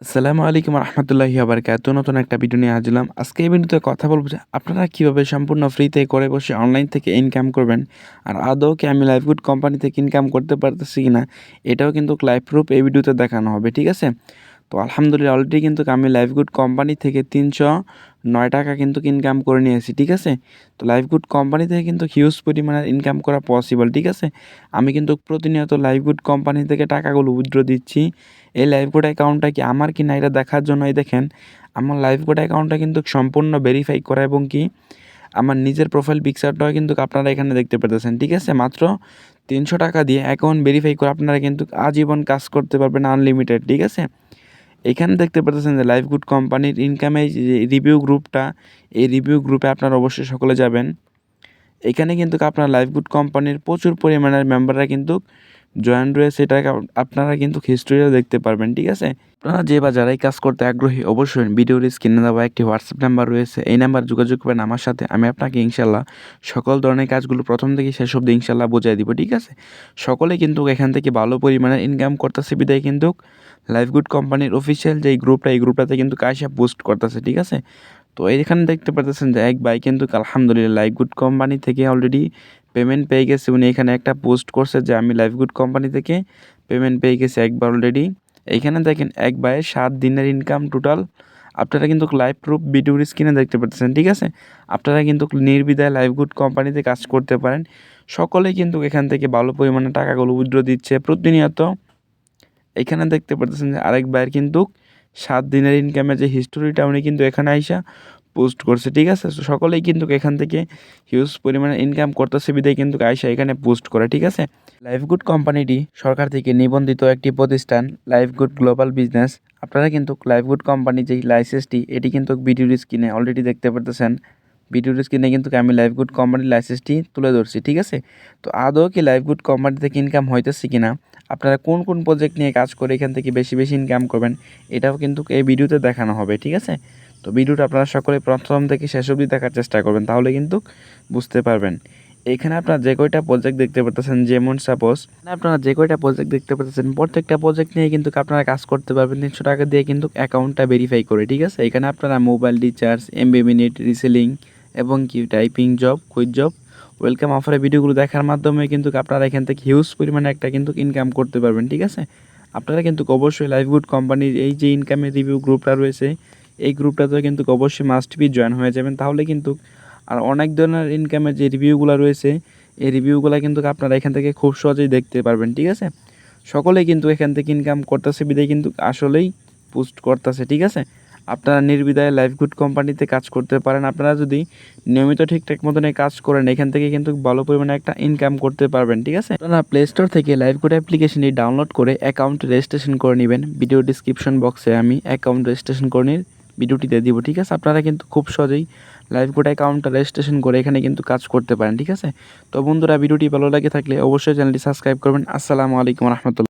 আসসালামু আলাইকুম রহমতুল্লাহি আবরকাত। নতুন একটা ভিডিও নিয়ে আসলাম আজকে এই ভিডিওতে কথা বলব যে আপনারা কীভাবে সম্পূর্ণ ফ্রিতে করে বসে অনলাইন থেকে ইনকাম করবেন আর আদৌ কি আমি লাইফগুড কোম্পানি থেকে ইনকাম করতে পারতেছি কি না এটাও কিন্তু লাইভ প্রুফ এই ভিডিওতে দেখানো হবে, ঠিক আছে? তো আলহামদুলিল্লাহ অলরেডি কিন্তু আমি লাইফগুড কোম্পানি থেকে তিনশো নয় টাকা কিন্তু ইনকাম করে নিয়েছি, ঠিক আছে? তো লাইফগুড কোম্পানি থেকে কিন্তু হিউজ পরিমাণের ইনকাম করা পসিবল ঠিক আছে? আমি কিন্তু প্রতিনিয়ত লাইফগুড কোম্পানি থেকে টাকাগুলো উইথড্র দিচ্ছি। এই লাইফগুড অ্যাকাউন্টটা কি আমার কি না এটা দেখার জন্যই দেখেন, আমার লাইফগুড অ্যাকাউন্টটা কিন্তু সম্পূর্ণ ভেরিফাই করা এবং কি আমার নিজের প্রোফাইল পিকচারটাও কিন্তু আপনারা এখানে দেখতে পেতেছেন, ঠিক আছে? মাত্র তিনশো টাকা দিয়ে অ্যাকাউন্ট ভেরিফাই করে আপনারা কিন্তু আজীবন কাজ করতে পারবেন আনলিমিটেড ঠিক আছে? এখানে দেখতে পাচ্ছেন যে লাইফ গুড কোম্পানির ইনকামে রিভিউ গ্রুপটা এই রিভিউ গ্রুপে আপনারা অবশ্যই সকলে যাবেন। এখানে কিন্তু আপনার লাইফ গুড কোম্পানির প্রচুর পরিমাণের মেম্বাররা কিন্তু জয়েন রয়েছে এটাকে আপনারা কিন্তু হিস্ট্রিও দেখতে পারবেন, ঠিক আছে? আপনারা যে বা যারাই কাজ করতে আগ্রহী, অবশ্যই ভিডিওর স্ক্রিনে দেওয়া একটি হোয়াটসঅ্যাপ নাম্বার রয়েছে। এই নাম্বার যোগাযোগ করবেন আমার সাথে, আমি আপনাকে ইনশাল্লাহ সকল ধরনের কাজগুলো প্রথম থেকে শেষ অব্দি ইনশাল্লাহ বোঝাই দিব, ঠিক আছে? সকলে কিন্তু এখান থেকে ভালো পরিমাণে ইনকাম করতেছে, বিদায় কিন্তু লাইফ গুড কোম্পানির অফিসিয়াল যে গ্রুপটা এই গ্রুপটাতে কিন্তু কাজটা পোস্ট করতেছে, ঠিক আছে? তো এইখানে দেখতে পাচ্ছেন যে এক ভাই কিন্তু আলহামদুলিল্লাহ লাইফ গুড কোম্পানি থেকে অলরেডি পেমেন্ট পেয়ে গেছে। উনি এখানে একটা পোস্ট করছে যে, আমি লাইফ গুড কোম্পানি থেকে পেমেন্ট পেয়ে গেছি একবার অলরেডি এইখানে দেখেন এক ভাইয়ের সাত দিনের ইনকাম টোটাল আপনারা কিন্তু লাইভ প্রুফ ভিডিওর স্ক্রিনে দেখতে পাচ্ছেন ঠিক আছে? আপনারা কিন্তু নির্বিধায় লাইভ গুড কোম্পানিতে কাজ করতে পারেন। সকলেই কিন্তু এখান থেকে ভালো পরিমাণে টাকাগুলো উইথড্র দিচ্ছে প্রতিনিয়ত। এখানে দেখতে পাচ্ছেন যে আরেক ভাইয়ের কিন্তু সাত দিনের ইনকামের যে হিস্টোরিটা উনি কিন্তু এখানে আইসা পোস্ট করছে, ঠিক আছে? সকলেই কিন্তু এখান থেকে হিউজ পরিমাণে ইনকাম করতেছে, বিদায় কিন্তু আয়সা এখানে পোস্ট করে, ঠিক আছে? লাইফ গুড কোম্পানিটি সরকার থেকে নিবন্ধিত একটি প্রতিষ্ঠান লাইফ গুড গ্লোবাল বিজনেস আপনারা কিন্তু লাইফ গুড কোম্পানি যেই লাইসেন্সটি এটি কিন্তু ভিডিওর স্ক্রিনে অলরেডি দেখতে পারতেছেন। ভিডিওর স্ক্রিনে কিন্তু আমি লাইফগুড কোম্পানির লাইসেন্সটি তুলে ধরছি, ঠিক আছে? তো আদৌ কি লাইফগুড কোম্পানি থেকে ইনকাম হইতেছে কি না আপনারা কোন কোন প্রজেক্ট নিয়ে কাজ করে এখান থেকে বেশি বেশি ইনকাম করবেন, এটাও কিন্তু এই ভিডিওতে দেখানো হবে, ঠিক আছে? তো ভিডিওটা আপনারা সকলে প্রথম থেকে শেষ অবধি দেখার চেষ্টা করবেন, তাহলে কিন্তু বুঝতে পারবেন। এখানে আপনারা যে কয়টা প্রজেক্ট দেখতে পাচ্ছেন যেমন সাপোজ আপনারা যে কয়টা প্রজেক্ট দেখতে পাচ্ছেন প্রত্যেকটা প্রজেক্ট নিয়ে কিন্তু আপনারা কাজ করতে পারবেন, তিনশো টাকা দিয়ে কিন্তু অ্যাকাউন্টটা ভেরিফাই করে, ঠিক আছে? এখানে আপনারা mobile recharge MB minute reselling এবং কি typing job quiz job welcome অফারের ভিডিওগুলো দেখার মাধ্যমে কিন্তু আপনারা এখান থেকে হিউজ পরিমাণে একটা কিন্তু ইনকাম করতে পারবেন, ঠিক আছে? আপনারা কিন্তু অবশ্যই লাইফগুড কোম্পানির এই যে ইনকামের রিভিউ গ্রুপটা রয়েছে, এই গ্রুপটাতে কিন্তু অবশ্যই মাস্ট বি জয়েন হয়ে যাবেন। তাহলে কিন্তু আর অনেক ধরনের ইনকামের যে রিভিউগুলো রয়েছে, এই রিভিউগুলো কিন্তু আপনারা এখান থেকে খুব সহজেই দেখতে পারবেন, ঠিক আছে? সকলেই কিন্তু এখান থেকে ইনকাম করতেছে, বিদায় কিন্তু আসলেই পোস্ট করতেছে, ঠিক আছে? আপনারা নির্বিধায় লাইফগুড কোম্পানিতে কাজ করতে পারেন। আপনারা যদি নিয়মিত ঠিকঠাক মতন কাজ করেন, এখান থেকে কিন্তু ভালো পরিমাণে একটা ইনকাম করতে পারবেন, ঠিক আছে? আপনারা প্লে স্টোর থেকে লাইফগুড অ্যাপ্লিকেশনটি ডাউনলোড করে অ্যাকাউন্ট রেজিস্ট্রেশন করে নেবেন। ভিডিও ডিসক্রিপশন বক্সে আমি অ্যাকাউন্ট রেজিস্ট্রেশন করে নিয়ে ভিডিওটিতে দিব, ঠিক আছে? আপনারা কিন্তু খুব সহজেই লাইভ কোড অ্যাকাউন্টটা রেজিস্ট্রেশন করে এখানে কিন্তু কাজ করতে পারেন, ঠিক আছে? তো বন্ধুরা ভিডিওটি ভালো লাগে থাকলে অবশ্যই চ্যানেলটি সাবস্ক্রাইব করবেন। আসসালামু আলাইকুম রহমতুল্লাহ।